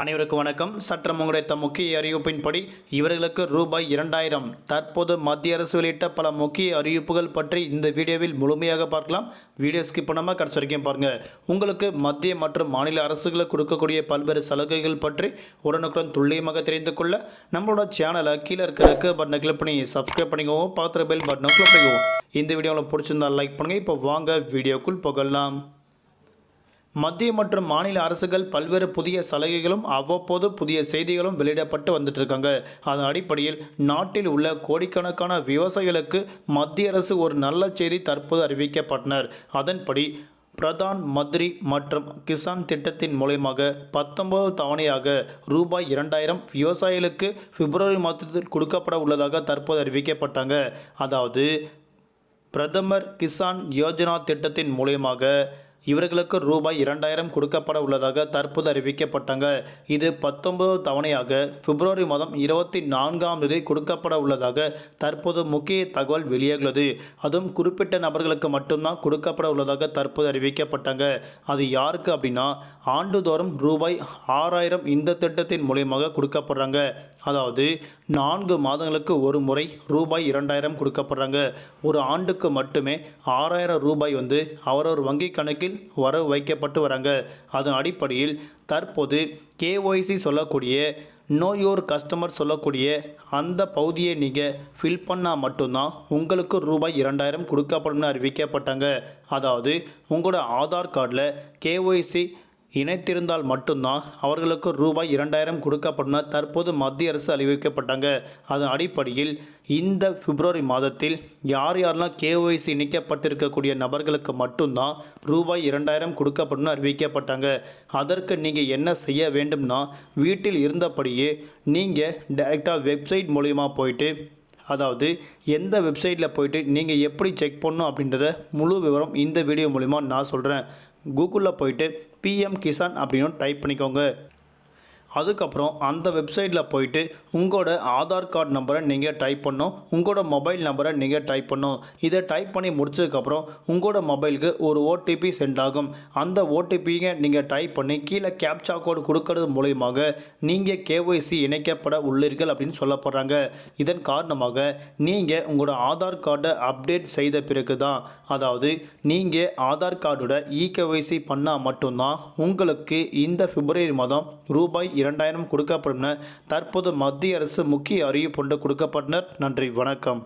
அனைவருக்கும் வணக்கம். சற்றம் உங்களுடைய முக்கிய அறிவிப்பின்படி இவர்களுக்கு ரூபாய் இரண்டாயிரம். தற்போது மத்திய அரசு வெளியிட்ட பல முக்கிய அறிவிப்புகள் பற்றி இந்த வீடியோவில் முழுமையாக பார்க்கலாம். வீடியோ ஸ்கிப் பண்ணாமல் கடைசி வரைக்கும் பாருங்கள் உங்களுக்கு மத்திய மற்றும் மாநில அரசுகளுக்கு கொடுக்கக்கூடிய பல்வேறு சலுகைகள் பற்றி உடனுக்குடன் துல்லியமாக தெரிந்து கொள்ள நம்மளோட சேனலை கீழே இருக்கிறதுக்கு பட்டனை கிளிக் பண்ணி சப்ஸ்கிரைப் பண்ணிக்கவும் பார்த்துற பெல் பட்டனை கிளிக் பண்ணிக்குவோம் இந்த வீடியோவில் பிடிச்சிருந்தா லைக் பண்ணுங்கள் இப்போ வாங்க வீடியோக்குள் புகழலாம் மத்திய மற்றும் மாநில அரசுகள் பல்வேறு புதிய சலுகைகளும் அவ்வப்போது புதிய செய்திகளும் வெளியிடப்பட்டு வந்துட்டு இருக்காங்க அதன் அடிப்படையில் நாட்டில் உள்ள கோடிக்கணக்கான விவசாயிகளுக்கு மத்திய அரசு ஒரு நல்ல செய்தி தற்போது அறிவிக்கப்பட்டனர். அதன்படி பிரதான் மந்திரி மற்றும் கிசான் திட்டத்தின் மூலயமாக பத்தொன்பது தவணையாக ரூபாய் இரண்டாயிரம் விவசாயிகளுக்கு பிப்ரவரி மாதத்தில் கொடுக்கப்பட உள்ளதாக தற்போது அறிவிக்கப்பட்டாங்க. அதாவது பிரதமர் கிசான் யோஜனா திட்டத்தின் மூலயமாக இவர்களுக்கு ரூபாய் இரண்டாயிரம் கொடுக்கப்பட உள்ளதாக தற்போது அறிவிக்கப்பட்டாங்க. இது பத்தொன்பது தவணையாக பிப்ரவரி மாதம் இருபத்தி நான்காம் தேதி கொடுக்கப்பட உள்ளதாக தற்போது முக்கிய தகவல் வெளியாகுள்ளது அதுவும் குறிப்பிட்ட நபர்களுக்கு மட்டும்தான் கொடுக்கப்பட உள்ளதாக தற்போது அறிவிக்கப்பட்டாங்க. அது யாருக்கு அப்படின்னா ஆண்டுதோறும் ரூபாய் ஆறாயிரம் இந்த திட்டத்தின் மூலியமாக கொடுக்கப்படுறாங்க. அதாவது நான்கு மாதங்களுக்கு ஒரு முறை ரூபாய் இரண்டாயிரம் கொடுக்கப்படுறாங்க. ஒரு ஆண்டுக்கு மட்டுமே ஆறாயிரம் ரூபாய் வந்து அவரவர் வங்கி கணக்கில் வரவு வைக்கப்பட்டு வராங்க. அதன் அடிப்படையில் தற்போது கேஒய்சி சொல்லக்கூடிய நோ யோர் கஸ்டமர் சொல்லக்கூடிய அந்த பகுதியை நீங்கள் ஃபில் பண்ணால் மட்டும்தான் உங்களுக்கு ரூபாய் இரண்டாயிரம் கொடுக்கப்படும்னு அறிவிக்கப்பட்டாங்க. அதாவது உங்களோட ஆதார் கார்டில் கேஒய்சி இணைத்திருந்தால் மட்டும்தான் அவர்களுக்கு ரூபாய் இரண்டாயிரம் கொடுக்கப்படும் தற்போது மத்திய அரசு அறிவிக்கப்பட்டாங்க. அதன் அடிப்படையில் இந்த பிப்ரவரி மாதத்தில் யார் யாரெல்லாம் கேஒய்சி இணைக்கப்பட்டிருக்கக்கூடிய நபர்களுக்கு மட்டும்தான் ரூபாய் இரண்டாயிரம் கொடுக்கப்படும் அறிவிக்கப்பட்டாங்க. அதற்கு நீங்கள் என்ன செய்ய வேண்டும்னா வீட்டில் இருந்தபடியே நீங்கள் டைரெக்டாக வெப்சைட் மூலிமா போயிட்டு அதாவது எந்த வெப்சைட்டில் போயிட்டு நீங்கள் எப்படி செக் பண்ணணும் அப்படின்றத முழு விவரம் இந்த வீடியோ மூலிமா நான் சொல்கிறேன் கூகுளில் போயிட்டு பிஎம் கிசான் அப்படின்னு டைப் பண்ணிக்கோங்க. அதுக்கப்புறம் அந்த வெப்சைட்டில் போயிட்டு உங்களோட ஆதார் கார்டு நம்பரை நீங்கள் டைப் பண்ணும் உங்களோட மொபைல் நம்பரை நீங்கள் டைப் பண்ணும் இதை டைப் பண்ணி முடிச்சதுக்கப்புறம் உங்களோட மொபைலுக்கு ஒரு ஓடிபி சென்ட் ஆகும். அந்த ஓடிபியை நீங்கள் டைப் பண்ணி கீழே கேப்சா கோடு கொடுக்கறது மூலயமாக நீங்கள் கேஒய்சி இணைக்கப்பட உள்ளீர்கள் அப்படின்னு சொல்லப்படுறாங்க. இதன் காரணமாக நீங்கள் உங்களோட ஆதார் கார்டை அப்டேட் செய்த பிறகு தான் அதாவது நீங்கள் ஆதார் கார்டோட இகேஒய்சி பண்ணால் மட்டும்தான் உங்களுக்கு இந்த பிப்ரவரி மாதம் ரூபாய் இரண்டாயிரம் கொடுக்கப்படும் தற்போது மத்திய அரசு முக்கிய அறிவிப்பு ஒன்று கொடுக்கப்பட்டனர். நன்றி வணக்கம்.